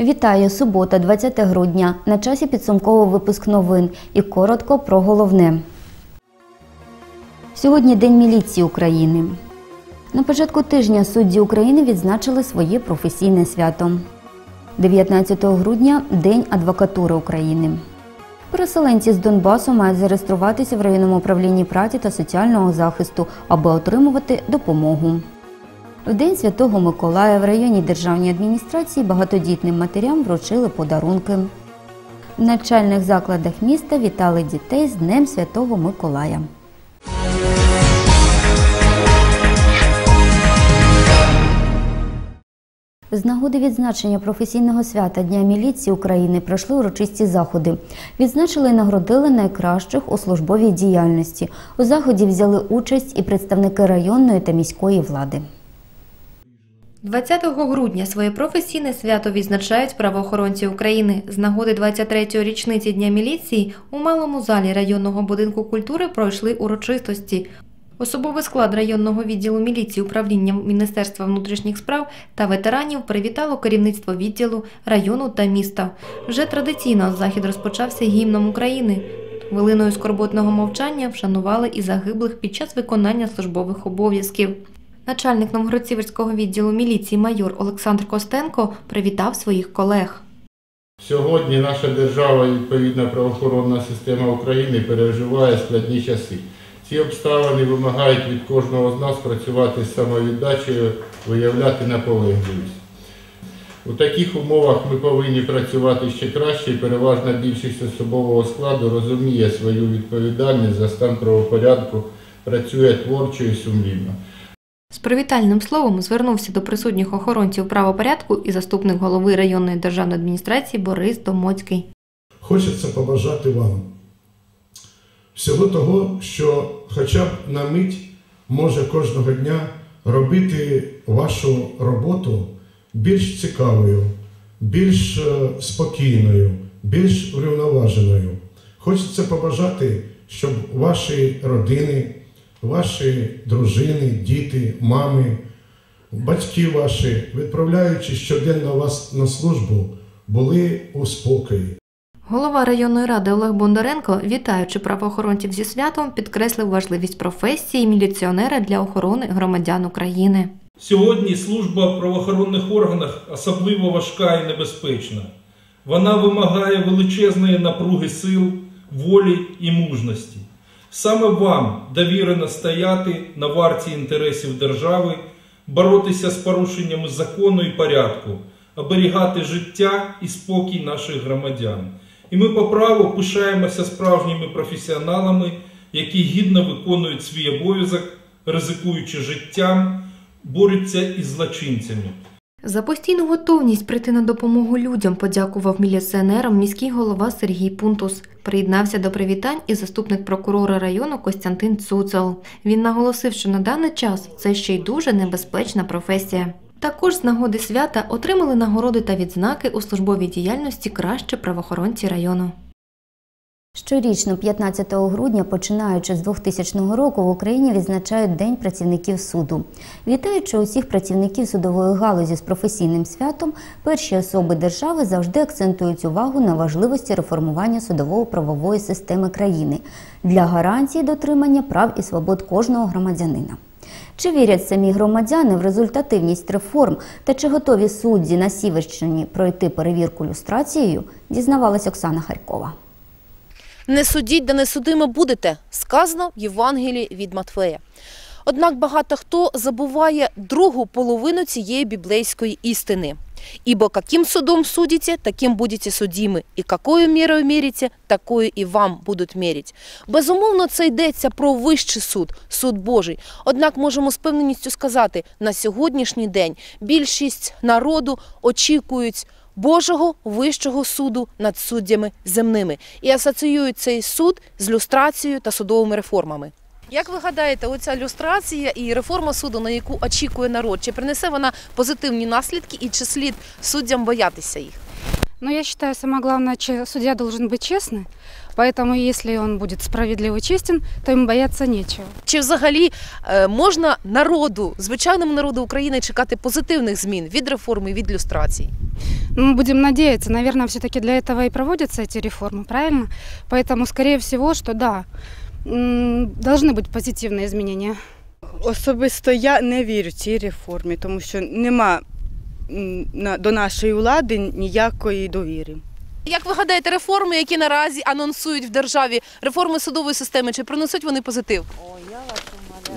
Вітаю! Субота, 20 грудня. На часі підсумковий випуск новин. І коротко про головне. Сьогодні День міліції України. На початку тижня судді України відзначили своє професійне свято. 19 грудня День адвокатури України. Переселенці з Донбасу мають зареєструватися в районному управлінні праці та соціального захисту, аби отримувати допомогу. В День Святого Миколая в районній державній адміністрації багатодітним матерям вручили подарунки. В начальних закладах міста вітали дітей з Днем Святого Миколая. З нагоди відзначення професійного свята Дня міліції України пройшли урочисті заходи. Відзначили і нагородили найкращих у службовій діяльності. У заході взяли участь і представники районної та міської влади. 20 грудня своє професійне свято відзначають правоохоронці України. З нагоди 23-ї річниці Дня міліції у малому залі районного будинку культури пройшли урочистості. Особовий склад районного відділу міліції управління Міністерства внутрішніх справ та ветеранів привітало керівництво відділу, району та міста. Вже традиційно захід розпочався гімном України. Хвилиною скорботного мовчання вшанували і загиблих під час виконання службових обов'язків. Начальник Новгородцівського відділу міліції майор Олександр Костенко привітав своїх колег. Сьогодні наша держава і відповідна правоохоронна система України переживає складні часи. Ці обставини вимагають від кожного з нас працювати з самовіддачею, виявляти наполегливість. У таких умовах ми повинні працювати ще краще і переважна більшість особового складу розуміє свою відповідальність за стан правопорядку, працює творчо і сумлінно. З привітальним словом звернувся до присутніх охоронців правопорядку і заступник голови районної державної адміністрації Борис Домоцький. Хочеться побажати вам всього того, що хоча б на мить може кожного дня робити вашу роботу більш цікавою, більш е, спокійною, більш врівноваженою. Хочеться побажати, щоб ваші родини, ваші дружини, діти, мами, батьки ваші, відправляючи щоденно вас на службу, були у спокої. Голова районної ради Олег Бондаренко, вітаючи правоохоронців зі святом, підкреслив важливість професії міліціонера для охорони громадян України. Сьогодні служба в правоохоронних органах особливо важка і небезпечна. Вона вимагає величезної напруги сил, волі і мужності. Саме вам довірено стояти на варті інтересів держави, боротися з порушеннями закону і порядку, оберігати життя і спокій наших громадян. І ми по праву пишаємося справжніми професіоналами, які гідно виконують свій обов'язок, ризикуючи життям, борються із злочинцями. За постійну готовність прийти на допомогу людям подякував міліціонерам міський голова Сергій Пунтус. Приєднався до привітань і заступник прокурора району Костянтин Цуцел. Він наголосив, що на даний час це ще й дуже небезпечна професія. Також з нагоди свята отримали нагороди та відзнаки у службовій діяльності краще правоохоронці району. Щорічно, 15 грудня, починаючи з 2000 року, в Україні відзначають День працівників суду. Вітаючи усіх працівників судової галузі з професійним святом, перші особи держави завжди акцентують увагу на важливості реформування судово-правової системи країни для гарантії дотримання прав і свобод кожного громадянина. Чи вірять самі громадяни в результативність реформ та чи готові судді на Сіверщині пройти перевірку люстрацією, дізнавалась Оксана Харькова. Не судіть, да не судими будете, сказано в Євангелії від Матфея. Однак багато хто забуває другу половину цієї біблейської істини. Ибо каким судом судите, таким будете судимы, і какою мірою мірите, такою і вам будуть мірять. Безумовно, це йдеться про вищий суд, суд Божий. Однак можемо з певненістю сказати, на сьогоднішній день більшість народу очікують Божого вищого суду над суддями земними і асоціюють цей суд з люстрацією та судовими реформами. Як ви гадаєте, оця люстрація і реформа суду, на яку очікує народ, чи принесе вона позитивні наслідки і чи слід суддям боятися їх? Ну, я считаю, самое главное, чи судья должен быть честный, Поэтому, если он будет справедлив и честен, то им бояться нечего. Чи взагалі е, можна народу, звичайному народу України чекати позитивних змін від реформи, від люстрації? Ну, Мы будем надеяться, наверное, все-таки для этого и проводятся эти реформы, правильно? Поэтому, скорее всего, что да, м, должны быть позитивные изменения. Особисто я не вірю цій реформі, тому що нема м, на- до нашої влади ніякої довіри. Як ви гадаєте, реформи, які наразі анонсують в державі, реформи судової системи, чи принесуть вони позитив?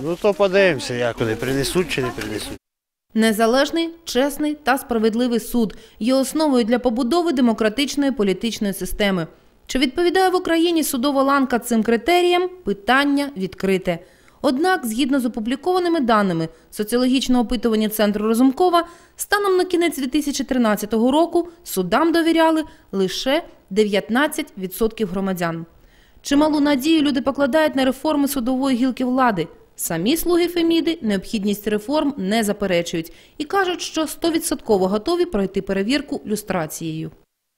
Ну то подивимося, як вони принесуть чи не принесуть. Незалежний, чесний та справедливий суд є основою для побудови демократичної політичної системи. Чи відповідає в Україні судова ланка цим критеріям? Питання відкрите. Однак, згідно з опублікованими даними соціологічного опитування Центру Розумкова, станом на кінець 2013 року судам довіряли лише 19% громадян. Чималу надію люди покладають на реформи судової гілки влади. Самі слуги Феміди необхідність реформ не заперечують і кажуть, що 100% готові пройти перевірку люстрацією.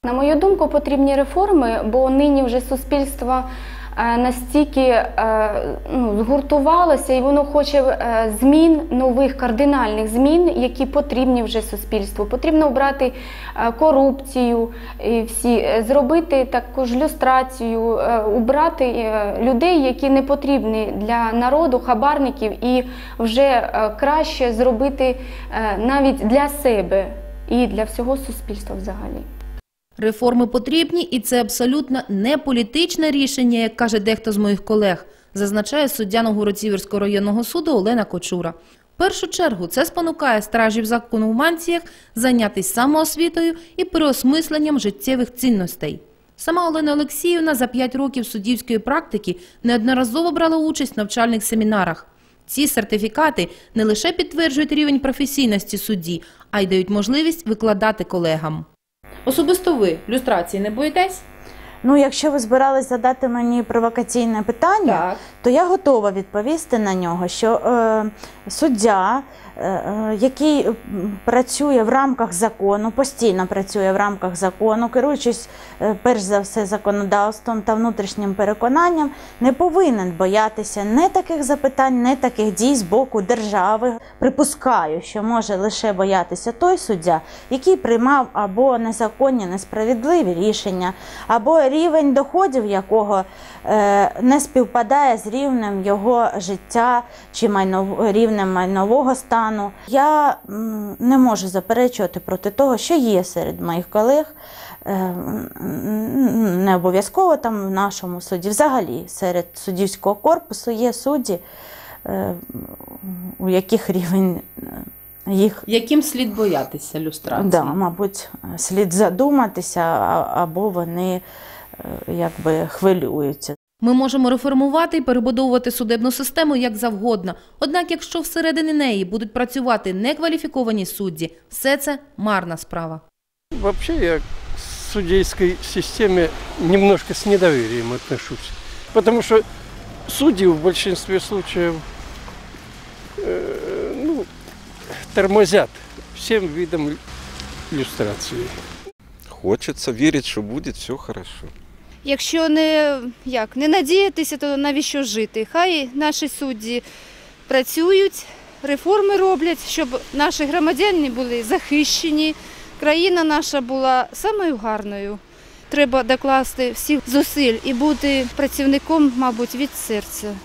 На мою думку, потрібні реформи, бо нині вже суспільство настільки е, ну, згуртувалося і воно хоче е, змін, нових кардинальних змін, які потрібні вже суспільству. Потрібно обрати е, корупцію, і всі, е, зробити також люстрацію, е, убрати е, людей, які не потрібні для народу, хабарників, і вже е, краще зробити е, навіть для себе і для всього суспільства взагалі. Реформи потрібні, і це абсолютно не політичне рішення, як каже дехто з моїх колег, зазначає суддя Новгород-Сіверського районного суду Олена Кочура. В першу чергу це спонукає стражів закону в манціях зайнятися самоосвітою і переосмисленням життєвих цінностей. Сама Олена Олексіївна за 5 років суддівської практики неодноразово брала участь в навчальних семінарах. Ці сертифікати не лише підтверджують рівень професійності судді, а й дають можливість викладати колегам. Особисто ви люстрації не боїтесь? Ну, якщо ви збирались задати мені провокаційне питання, то я готова відповісти на нього, що е, суддя, е, е, який працює в рамках закону, постійно працює в рамках закону, керуючись е, перш за все законодавством та внутрішнім переконанням, не повинен боятися не таких запитань, не таких дій з боку держави. Припускаю, що може лише боятися той суддя, який приймав або незаконні, несправедливі рішення, або рівень доходів якого е, не співпадає з рівнем його життя чи рівнем майнового стану. Я не можу заперечувати проти того, що є серед моїх колег. е, Не обов'язково там в нашому суді, взагалі серед суддівського корпусу є судді, е, у яких рівень їх Яким слід боятися люстрації? Да, мабуть, слід задуматися, або вони якби хвилюються. Ми можемо реформувати і перебудовувати судебну систему як завгодно. Однак, якщо всередині неї будуть працювати некваліфіковані судді, все це марна справа. Вообще я к судейской системе немножко с недоверием отношусь. Потому что судьи в большинстве случаев э, ну, тормозят всем видом люстрации. Хочеться вірити, що буде все хорошо. Якщо не, як, не надіятися, то навіщо жити? Хай наші судді працюють, реформи роблять, щоб наші громадяни були захищені, країна наша була самою гарною. Треба докласти всіх зусиль і бути працівником, мабуть, від серця,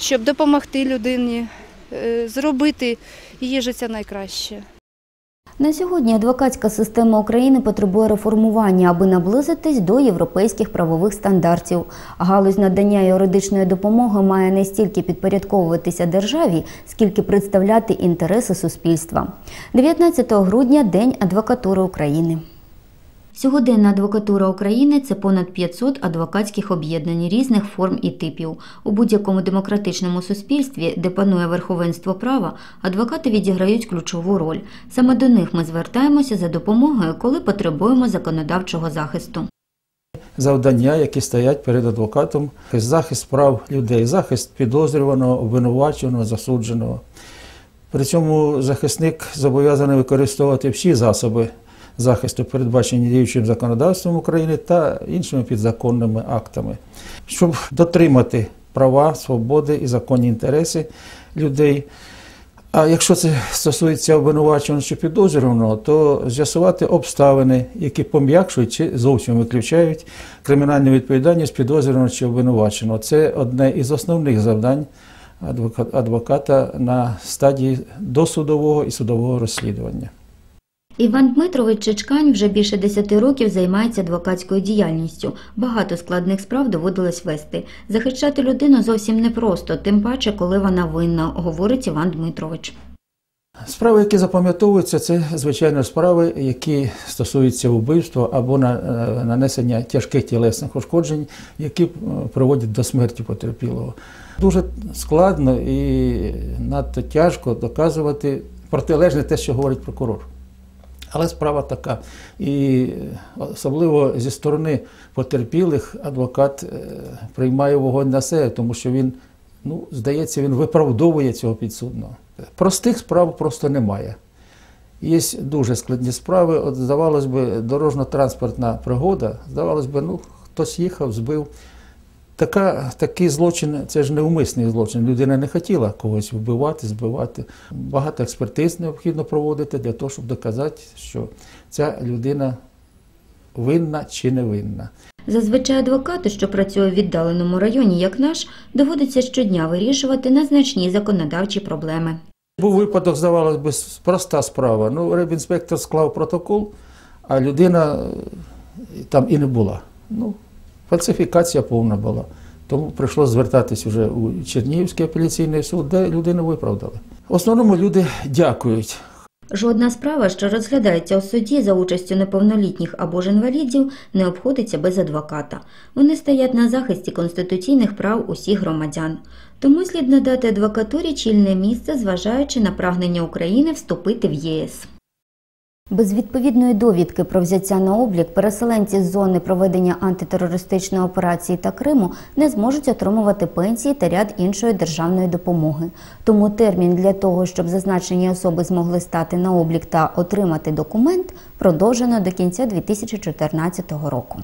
щоб допомогти людині е, зробити її життя найкраще. На сьогодні адвокатська система України потребує реформування, аби наблизитись до європейських правових стандартів. Галузь надання юридичної допомоги має не стільки підпорядковуватися державі, скільки представляти інтереси суспільства. 19 грудня День адвокатури України. Сьогоденна адвокатура України це понад 500 адвокатських об'єднань різних форм і типів. У будь-якому демократичному суспільстві, де панує верховенство права, адвокати відіграють ключову роль. Саме до них ми звертаємося за допомогою, коли потребуємо законодавчого захисту. завдання, які стоять перед адвокатом, захист прав людей, захист підозрюваного, обвинуваченого, засудженого. При цьому захисник зобов'язаний використовувати всі засоби захисту, передбачені діючим законодавством України та іншими підзаконними актами, щоб дотримати права, свободи і законні інтереси людей. А якщо це стосується обвинуваченого чи підозрюваного, то з'ясувати обставини, які пом'якшують чи зовсім виключають кримінальну відповідальність підозрюваного чи обвинуваченого. Це одне із основних завдань адвоката на стадії досудового і судового розслідування. Іван Дмитрович Чечкань вже більше 10 років займається адвокатською діяльністю. Багато складних справ доводилось вести. Захищати людину зовсім непросто, тим паче, коли вона винна, говорить Іван Дмитрович. Справи, які запам'ятовуються, це звичайно справи, які стосуються вбивства або на- е, нанесення тяжких тілесних ушкоджень, які е, приводять до смерті потерпілого. Дуже складно і надто тяжко доказувати протилежне те, що говорить прокурор. Але справа така. І особливо зі сторони потерпілих адвокат е, приймає вогонь на себе, тому що він, ну, здається, він виправдовує цього підсудного. Простих справ просто немає. Є дуже складні справи. От, здавалось би, дорожньо-транспортна пригода, здавалось би, ну, хтось їхав, збив. Така, такий злочин це ж неумисний злочин. Людина не хотіла когось вбивати, збивати. Багато експертиз необхідно проводити для того, щоб доказати, що ця людина винна чи не винна. Зазвичай адвокату, що працює в віддаленому районі, як наш, доводиться щодня вирішувати незначні законодавчі проблеми. Був випадок, здавалось би, проста справа. Ну, рибінспектор склав протокол, а людина е, там і не була. Ну, фальсифікація повна була. Тому прийшлося звертатись вже у Чернігівський апеляційний суд, де людину виправдали. В основному люди дякують. Жодна справа, що розглядається у суді за участю неповнолітніх або ж інвалідів, не обходиться без адвоката. Вони стоять на захисті конституційних прав усіх громадян. Тому слід надати адвокатурі чільне місце, зважаючи на прагнення України вступити в ЄС. Без відповідної довідки про взяття на облік переселенці з зони проведення антитерористичної операції та Криму не зможуть отримувати пенсії та ряд іншої державної допомоги. Тому термін для того, щоб зазначені особи змогли стати на облік та отримати документ, продовжено до кінця 2014 року.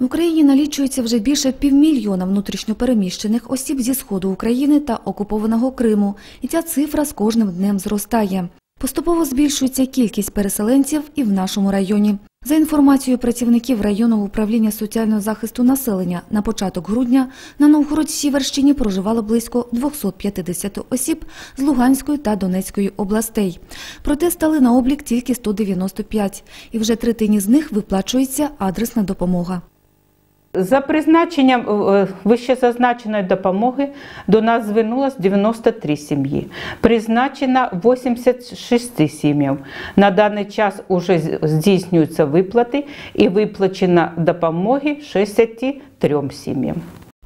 В Україні налічується вже більше півмільйона внутрішньопереміщених осіб зі сходу України та окупованого Криму, і ця цифра з кожним днем зростає. Поступово збільшується кількість переселенців і в нашому районі. За інформацією працівників районного управління соціального захисту населення, на початок грудня на Новгород-Сіверщині проживало близько 250 осіб з Луганської та Донецької областей. Проте стали на облік тільки 195, і вже третині з них виплачується адресна допомога. За призначенням е, вищезазначеної допомоги до нас звернулось 93 сім'ї. Призначено 86 сім'ям. На даний час вже здійснюються виплати і виплачено допомоги 63 сім'ям.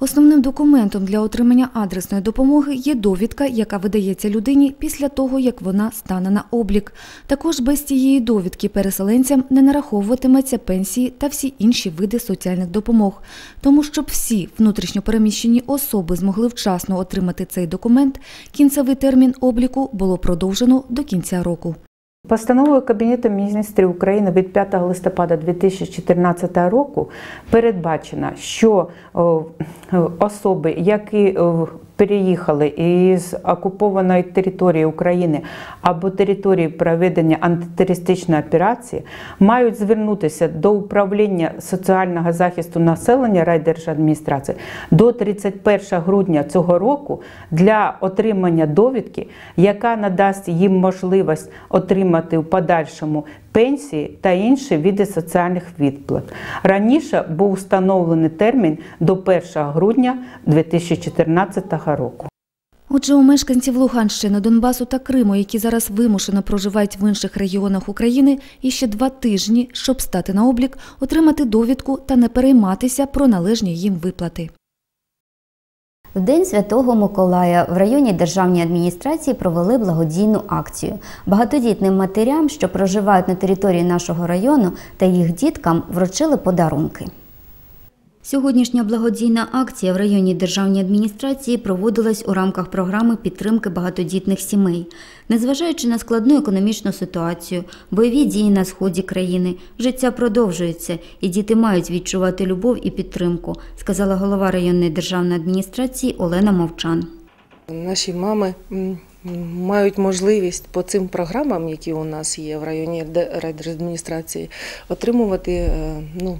Основним документом для отримання адресної допомоги є довідка, яка видається людині після того, як вона стане на облік. Також без цієї довідки переселенцям не нараховуватиметься пенсії та всі інші види соціальних допомог. Тому, щоб всі внутрішньопереміщені особи змогли вчасно отримати цей документ, кінцевий термін обліку було продовжено до кінця року. Постановою Кабінету міністрів України від 5 листопада 2014 року передбачено, що особи, які о, переїхали із окупованої території України або території проведення антитерористичної операції, мають звернутися до управління соціального захисту населення райдержадміністрації до 31 грудня цього року для отримання довідки, яка надасть їм можливість отримати в подальшому пенсії та інші види соціальних відплат. Раніше був встановлений термін до 1 грудня 2014 року. Отже, у мешканців Луганщини, Донбасу та Криму, які зараз вимушено проживають в інших регіонах України, і ще два тижні, щоб стати на облік, отримати довідку та не перейматися про належні їм виплати. В День Святого Миколая в районі державній адміністрації провели благодійну акцію. Багатодітним матерям, що проживають на території нашого району, та їх діткам вручили подарунки. Сьогоднішня благодійна акція в районній державній адміністрації проводилась у рамках програми підтримки багатодітних сімей. Незважаючи на складну економічну ситуацію, бойові дії на сході країни, життя продовжується, і діти мають відчувати любов і підтримку, сказала голова районної державної адміністрації Олена Мовчан. Наші мами мають можливість по цим програмам, які у нас є в районі де- райдержадміністрації, отримувати е, ну,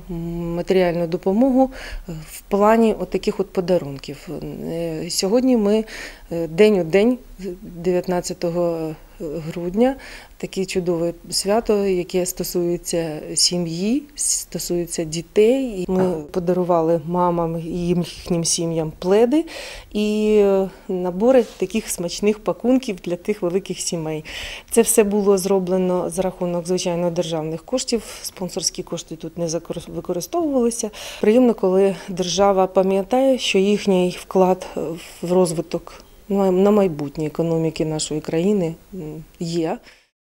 матеріальну допомогу е, в плані от таких от подарунків. Е, Сьогодні ми день у день, 19 грудня, таке чудове свято, яке стосується сім'ї, стосується дітей. Ми подарували мамам і їхнім сім'ям пледи і е, набори таких смачних пакунків для тих великих сімей. Це все було зроблено за рахунок звичайно державних коштів. Спонсорські кошти тут не використовувалися. Приємно, коли держава пам'ятає, що їхній вклад в розвиток на майбутнє економіки нашої країни є.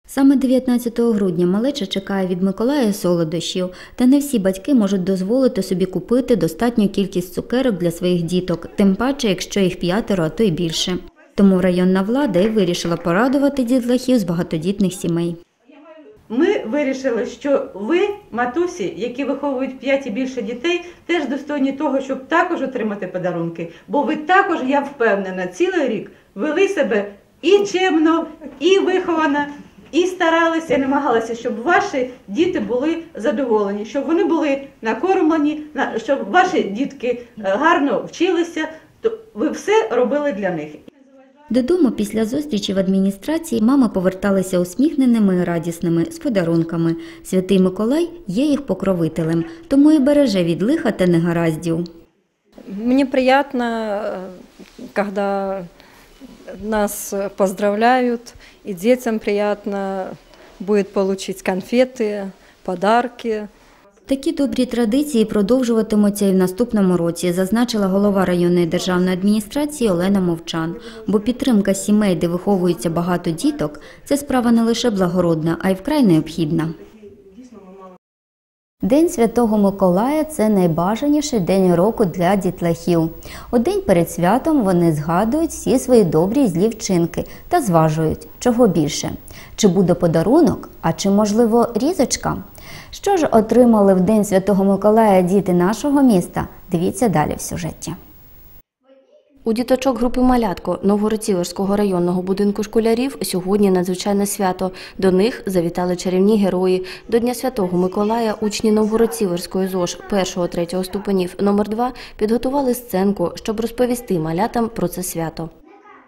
Саме 19 грудня малеча чекає від Миколая солодощів, та не всі батьки можуть дозволити собі купити достатню кількість цукерок для своїх діток, тим паче, якщо їх п'ятеро, а то й більше. Тому районна влада і вирішила порадувати дітлахів з багатодітних сімей. Вирішили, що ви, матусі, які виховують 5 і більше дітей, теж достойні того, щоб також отримати подарунки. Бо ви також, я впевнена, цілий рік вели себе і чемно, і виховано, і старалися, і намагалися, щоб ваші діти були задоволені, щоб вони були накормлені, щоб ваші дітки е, гарно вчилися. То ви все робили для них. Додому після зустрічі в адміністрації мами поверталися усміхненими і радісними з подарунками. Святий Миколай є їх покровителем, тому і береже від лиха та негараздів. Мне приятно, э, когда нас э, поздравляют, и детям приятно будет получить конфеты, подарки. Такі добрі традиції продовжуватимуться і в наступному році, зазначила голова районної державної адміністрації Олена Мовчан. Бо підтримка сімей, де виховується багато діток, це справа не лише благородна, а й вкрай необхідна. День Святого Миколая це найбажаніший день року для дітлахів. У день перед святом вони згадують всі свої добрі і злі вчинки та зважують, чого більше. Чи буде подарунок, а чи, можливо, різочка? Що ж отримали в День Святого Миколая діти нашого міста? Дивіться далі в сюжеті. У діточок групи Малятко Новгородцівського районного будинку школярів сьогодні надзвичайне свято. До них завітали чарівні герої. До Дня Святого Миколая учні Новгородцівської ЗОЖ 1-3 ступенів номер 2 підготували сценку, щоб розповісти малятам про це свято.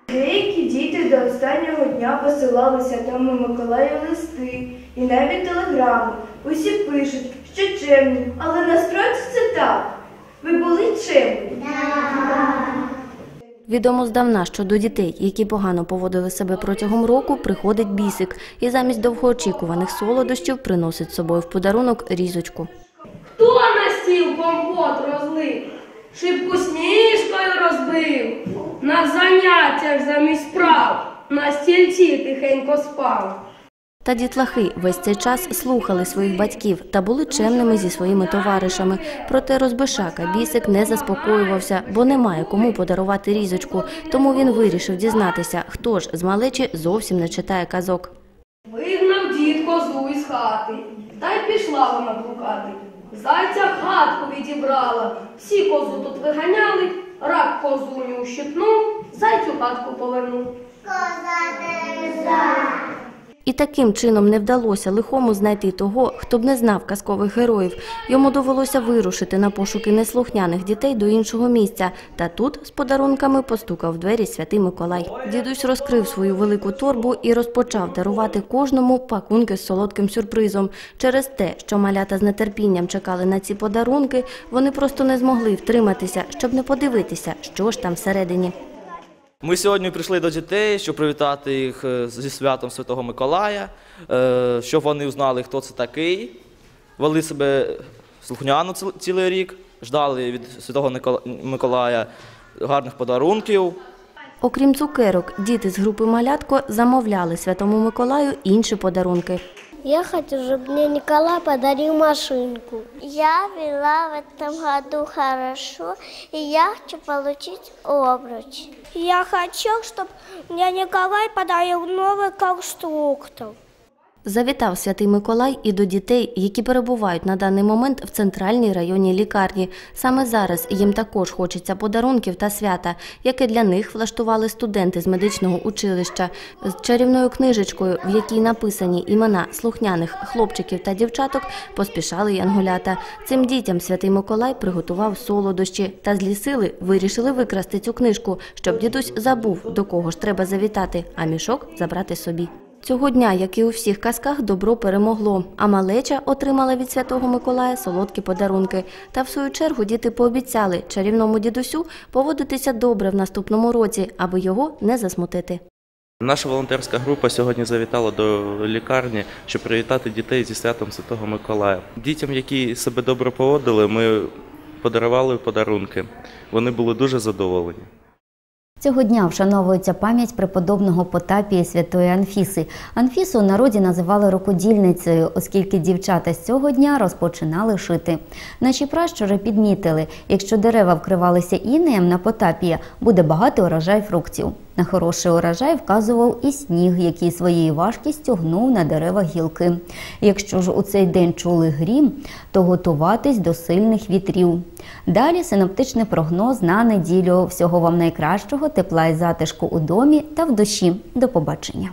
Деякі діти до останнього дня посилали Святому Миколаю листи і навіть телеграми. Усі пишуть, що чемні, але насправді це так. Ви були чемні? Відомо здавна, що до дітей, які погано поводили себе протягом року, приходить бісик і замість довгоочікуваних солодощів приносить з собою в подарунок різочку. Хто на стіл компот розлив? Шибку сніжкою розбив? На заняттях замість справ, на стільці тихенько спав. Та дітлахи весь цей час слухали своїх батьків та були чемними зі своїми товаришами. Проте розбишака бісик не заспокоювався, бо немає кому подарувати різочку. Тому він вирішив дізнатися, хто ж з малечі зовсім не читає казок. Вигнав дід козу із хати, та й пішла вона блукати. Зайця хатку відібрала, всі козу тут виганяли, рак козуню ущипнув, зайцю хатку повернув. І таким чином не вдалося лихому знайти того, хто б не знав казкових героїв. Йому довелося вирушити на пошуки неслухняних дітей до іншого місця. Та тут з подарунками постукав в двері святий Миколай. Дідусь розкрив свою велику торбу і розпочав дарувати кожному пакунки з солодким сюрпризом. Через те, що малята з нетерпінням чекали на ці подарунки, вони просто не змогли втриматися, щоб не подивитися, що ж там всередині. Ми сьогодні прийшли до дітей, щоб привітати їх е, зі святом Святого Миколая, е, щоб вони узнали, хто це такий, вели себе слухняно цілий рік, ждали від Святого Миколая гарних подарунків. Окрім цукерок, діти з групи Малятко замовляли Святому Миколаю інші подарунки. Я хочу, чтобы мне Николай подарил машинку. Я вела в этом году хорошо, и я хочу получить обруч. Я хочу, чтобы мне Николай подарил новый конструктор. Завітав святий Миколай і до дітей, які перебувають на даний момент в центральній районній лікарні. Саме зараз їм також хочеться подарунків та свята, яке для них влаштували студенти з медичного училища з чарівною книжечкою, в якій написані імена слухняних хлопчиків та дівчаток, поспішали янголята. Цим дітям святий Миколай приготував солодощі та злі сили вирішили викрасти цю книжку, щоб дідусь забув, до кого ж треба завітати, а мішок забрати собі. Цього дня, як і у всіх казках, добро перемогло, а малеча отримала від святого Миколая солодкі подарунки. Та в свою чергу діти пообіцяли чарівному дідусю поводитися добре в наступному році, аби його не засмутити. Наша волонтерська група сьогодні завітала до лікарні, щоб привітати дітей зі святом Святого Миколая. Дітям, які себе добре поводили, ми подарували подарунки. Вони були дуже задоволені. Цього дня вшановується пам'ять преподобного Потапії святої Анфіси. Анфісу у народі називали рукодільницею, оскільки дівчата з цього дня розпочинали шити. Наші пращури підмітили, якщо дерева вкривалися інеєм на Потапія, буде багато урожай фруктів. На хороший урожай вказував і сніг, який своєю важкістю гнув на дерева гілки. Якщо ж у цей день чули грім, то готуватись до сильних вітрів. Далі синоптичний прогноз на неділю. Всього вам найкращого, тепла і затишку у домі та в душі. До побачення.